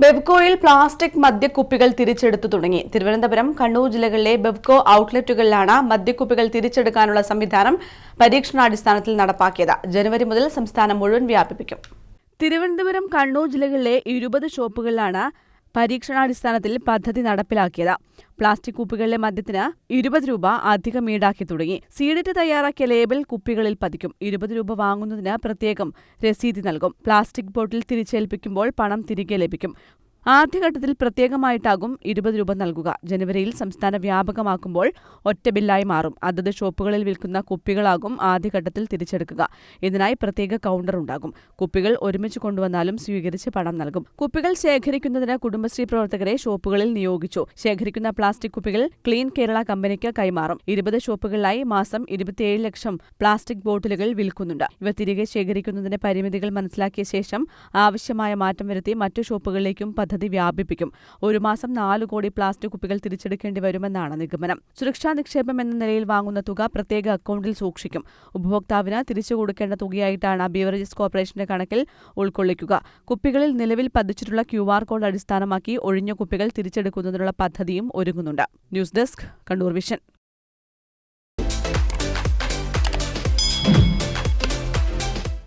ബെവ്കോയിൽ plastic മദ്യക്കുപ്പികൾ തിരിച്ചെടുത്തു തുടങ്ങി. തിരുവനന്തപുരം കണ്ണൂർ ജില്ലകളിലെ ബെവ്കോ ഔട്ട്ലെറ്റുകളിലാണ് മദ്യക്കുപ്പികൾ തിരിച്ചെടുക്കാനുള്ള സംവിധാനം പരീക്ഷണാടിസ്ഥാനത്തിൽ നടപ്പാക്കിയത്. ജനുവരി മുതൽ സംസ്ഥാനം മുഴുവൻ വ്യാപിപ്പിക്കും. തിരുവനന്തപുരം കണ്ണൂർ ജില്ലകളിലെ ഇരുപത് ഷോപ്പുകളിലാണ് പരീക്ഷണാടിസ്ഥാനത്തിൽ പദ്ധതി നടപ്പിലാക്കിയത്. പ്ലാസ്റ്റിക് കുപ്പികളിലെ മദ്യത്തിന് ഇരുപത് രൂപ അധികം ഈടാക്കി തുടങ്ങി. സീഡറ്റ് തയ്യാറാക്കിയ ലേബൽ കുപ്പികളിൽ പതിക്കും. ഇരുപത് രൂപ വാങ്ങുന്നതിന് പ്രത്യേകം രസീതി നൽകും. പ്ലാസ്റ്റിക് ബോട്ടിൽ തിരിച്ചേൽപ്പിക്കുമ്പോൾ പണം തിരികെ ലഭിക്കും. ആദ്യഘട്ടത്തിൽ പ്രത്യേകമായിട്ടാകും ഇരുപത് രൂപ നൽകുക. ജനുവരിയിൽ സംസ്ഥാന വ്യാപകമാക്കുമ്പോൾ ഒറ്റ ബില്ലായി മാറും. അതത് ഷോപ്പുകളിൽ വിൽക്കുന്ന കുപ്പികളാകും ആദ്യഘട്ടത്തിൽ തിരിച്ചെടുക്കുക. ഇതിനായി പ്രത്യേക കൗണ്ടർ ഉണ്ടാകും. കുപ്പികൾ ഒരുമിച്ച് കൊണ്ടുവന്നാലും സ്വീകരിച്ച് പണം നൽകും. കുപ്പികൾ ശേഖരിക്കുന്നതിന് കുടുംബശ്രീ പ്രവർത്തകരെ ഷോപ്പുകളിൽ നിയോഗിച്ചു. ശേഖരിക്കുന്ന പ്ലാസ്റ്റിക് കുപ്പികൾ ക്ലീൻ കേരള കമ്പനിക്ക് കൈമാറും. ഇരുപത് ഷോപ്പുകളിലായി മാസം ഇരുപത്തിയേഴ് ലക്ഷം പ്ലാസ്റ്റിക് ബോട്ടിലുകൾ വിൽക്കുന്നുണ്ട്. ഇവ തിരികെ ശേഖരിക്കുന്നതിന്റെ പരിമിതികൾ മനസ്സിലാക്കിയ ശേഷം ആവശ്യമായ മാറ്റം വരുത്തി മറ്റു ഷോപ്പുകളിലേക്കും പദ്ധതി വ്യാപിപ്പിക്കും. ഒരു മാസം നാല് കോടി പ്ലാസ്റ്റിക് കുപ്പികൾ തിരിച്ചെടുക്കേണ്ടി വരുമെന്നാണ് നിഗമനം. സുരക്ഷാ നിക്ഷേപം എന്ന നിലയിൽ വാങ്ങുന്ന തുക പ്രത്യേക അക്കൗണ്ടിൽ സൂക്ഷിക്കും. ഉപഭോക്താവിന് തിരിച്ചു കൊടുക്കേണ്ട തുകയായിട്ടാണ് ബീവറേജസ് കോർപ്പറേഷന്റെ കണക്കിൽ ഉൾക്കൊള്ളിക്കുക. കുപ്പികളിൽ നിലവിൽ പതിച്ചിട്ടുള്ള ക്യു ആർ കോഡ് അടിസ്ഥാനമാക്കി ഒഴിഞ്ഞ കുപ്പികൾ തിരിച്ചെടുക്കുന്നതിനുള്ള പദ്ധതിയും ഒരുങ്ങുന്നുണ്ട്. News desk Kannur vision.